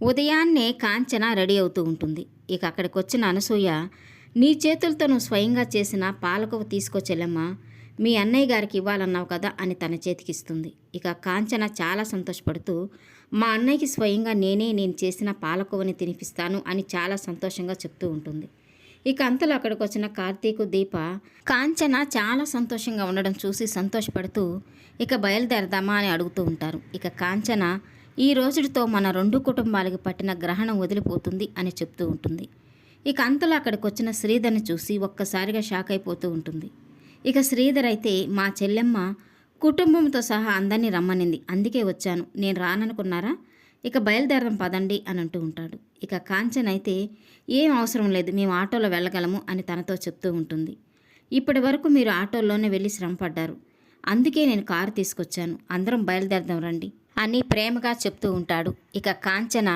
ఉదయాన్నే కాంచన రెడీ అవుతూ ఉంటుంది. ఇక అక్కడికి వచ్చిన అనసూయ నీ చేతులతో నువ్వు స్వయంగా చేసిన పాలకోవ తీసుకొచ్చెల్లమ్మా మీ అన్నయ్య గారికి ఇవ్వాలన్నావు కదా అని తన చేతికిస్తుంది ఇక కాంచన చాలా సంతోషపడుతూ మా అన్నయ్యకి స్వయంగా నేనే నేను చేసిన పాలకోవని తినిపిస్తాను అని చాలా సంతోషంగా చెప్తూ ఉంటుంది. ఇక అంతలో అక్కడికి వచ్చిన కార్తీకు దీప కాంచన చాలా సంతోషంగా ఉండడం చూసి సంతోషపడుతూ ఇక బయలుదేరదామా అని అడుగుతూ ఉంటారు. ఇక కాంచన ఈ రోజుతో మన రెండు కుటుంబాలకు పట్టిన గ్రహణం వదిలిపోతుంది అని చెప్తూ ఉంటుంది. ఇక అంతలో అక్కడికి వచ్చిన శ్రీధర్ని చూసి ఒక్కసారిగా షాక్ అయిపోతూ ఉంటుంది. ఇక శ్రీధర్ అయితే మా చెల్లెమ్మ కుటుంబంతో సహా అందరినీ రమ్మనింది. అందుకే వచ్చాను. నేను రాననుకున్నారా? ఇక బయలుదేరడం పదండి అని అంటూ ఉంటాడు. ఇక కాంచన్ అయితే ఏం అవసరం లేదు. మేము ఆటోలో వెళ్ళగలము అని తనతో చెప్తూ ఉంటుంది. ఇప్పటి వరకు మీరు ఆటోలోనే వెళ్ళి శ్రమపడ్డారు. అందుకే నేను కారు తీసుకొచ్చాను. అందరం బయలుదేరదాం రండి. అని ప్రేమగా చెప్తూ ఉంటాడు. ఇక కాంచన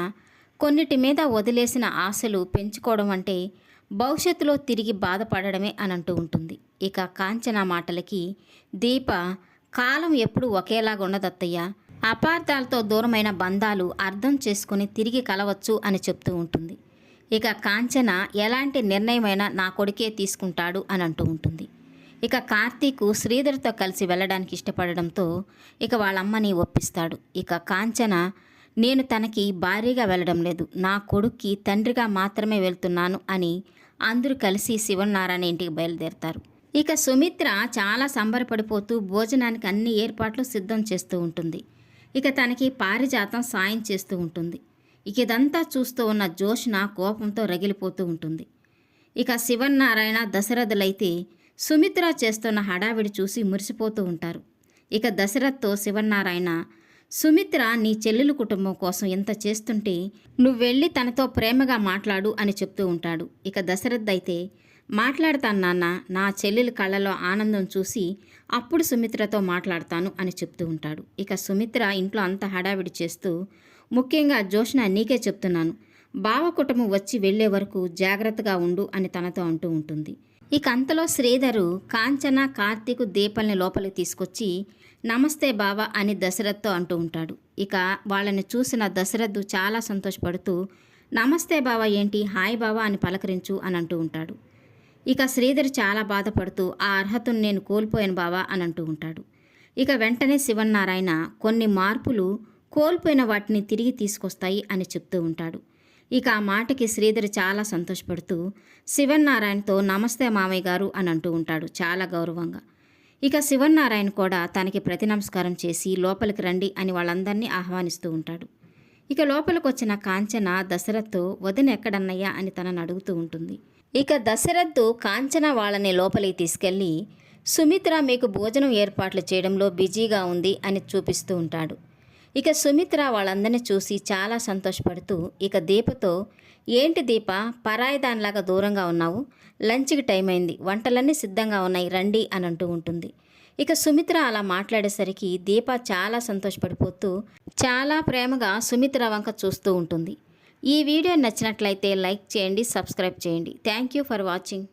కొన్నిటి మీద వదిలేసిన ఆశలు పెంచుకోవడం అంటే భవిష్యత్తులో తిరిగి బాధపడడమే అని అంటూ ఉంటుంది. ఇక కాంచన మాటలకి దీప కాలం ఎప్పుడు ఒకేలాగా ఉండదత్తయ్య అపార్థాలతో దూరమైన బంధాలు అర్థం చేసుకుని తిరిగి కలవచ్చు అని చెప్తూ ఉంటుంది. ఇక కాంచన ఎలాంటి నిర్ణయమైనా నా కొడుకే తీసుకుంటాడు అని అంటూ ఉంటుంది. ఇక కార్తీకు శ్రీధర్తో కలిసి వెళ్ళడానికి ఇష్టపడడంతో ఇక వాళ్ళమ్మని ఒప్పిస్తాడు. ఇక కాంచన నేను తనకి భారీగా వెళ్ళడం లేదు. నా కొడుక్కి తండ్రిగా మాత్రమే వెళ్తున్నాను అని అందరూ కలిసి శివనారాయణ ఇంటికి బయలుదేరతారు. ఇక సుమిత్ర చాలా సంబరపడిపోతూ భోజనానికి అన్ని ఏర్పాట్లు సిద్ధం చేస్తూ ఉంటుంది. ఇక తనకి పారిజాతం సాయం చేస్తూ ఉంటుంది. ఇక ఇదంతా చూస్తూ ఉన్న జోష్న కోపంతో రగిలిపోతూ ఉంటుంది. ఇక శివనారాయణ దశరథులైతే సుమిత్ర చేస్తున్న హడావిడి చూసి మురిసిపోతూ ఉంటారు. ఇక దశరథ్తో శివనారాయణ సుమిత్ర నీ చెల్లెలు కుటుంబం కోసం ఎంత చేస్తుంటే నువ్వు వెళ్ళి తనతో ప్రేమగా మాట్లాడు అని చెప్తూ ఉంటాడు. ఇక దశరథ్ అయితే మాట్లాడతాను నాన్న నా చెల్లెలు కళ్ళలో ఆనందం చూసి అప్పుడు సుమిత్రతో మాట్లాడతాను అని చెప్తూ ఉంటాడు. ఇక సుమిత్ర ఇంట్లో అంత హడావిడి చేస్తూ ముఖ్యంగా జోష్న నీకే చెప్తున్నాను బావ కుటుంబం వచ్చి వెళ్ళే వరకు జాగ్రత్తగా ఉండు అని తనతో అంటూ ఉంటుంది. ఇక అంతలో శ్రీధరు కాంచన కార్తీకు దీపల్ని లోపలికి తీసుకొచ్చి నమస్తే బావా అని దశరథ్తో అంటూ ఉంటాడు. ఇక వాళ్ళని చూసిన దశరథ్ చాలా సంతోషపడుతూ నమస్తే బావా ఏంటి? హాయ్ బావ అని పలకరించు అని అంటూ ఉంటాడు. ఇక శ్రీధర్ చాలా బాధపడుతూ ఆ అర్హతను నేను కోల్పోయాను బావా అని అంటూ ఉంటాడు. ఇక వెంటనే శివన్నారాయణ కొన్ని మార్పులు కోల్పోయిన వాటిని తిరిగి తీసుకొస్తాయి అని చెప్తూ ఉంటాడు. ఇక ఆ మాటకి శ్రీధర్ చాలా సంతోషపడుతూ శివన్నారాయణతో నమస్తే మామయ్య గారు అని అంటూ ఉంటాడు చాలా గౌరవంగా. ఇక శివన్నారాయణ కూడా తనకి ప్రతి నమస్కారం చేసి లోపలికి రండి అని వాళ్ళందరినీ ఆహ్వానిస్తూ ఉంటాడు. ఇక లోపలికి వచ్చిన కాంచన దశరథ్తో వదిన ఎక్కడన్నయ్యా అని తనను అడుగుతూ ఉంటుంది. ఇక దశరథ్ కాంచన వాళ్ళని లోపలికి తీసుకెళ్ళి సుమిత్ర మీకు భోజనం ఏర్పాట్లు చేయడంలో బిజీగా ఉంది అని చూపిస్తూ ఉంటాడు. ఇక సుమిత్ర వాళ్ళందరినీ చూసి చాలా సంతోషపడుతూ ఇక దీపతో ఏంటి దీప పరాయి దానిలాగా దూరంగా ఉన్నావు? లంచ్కి టైం అయింది వంటలన్నీ సిద్ధంగా ఉన్నాయి రండి అని అంటూ ఉంటుంది. ఇక సుమిత్ర అలా మాట్లాడేసరికి దీప చాలా సంతోషపడిపోతూ చాలా ప్రేమగా సుమిత్ర వంక చూస్తూ ఉంటుంది. ఈ వీడియో నచ్చినట్లయితే లైక్ చేయండి సబ్స్క్రైబ్ చేయండి. Thank you for watching.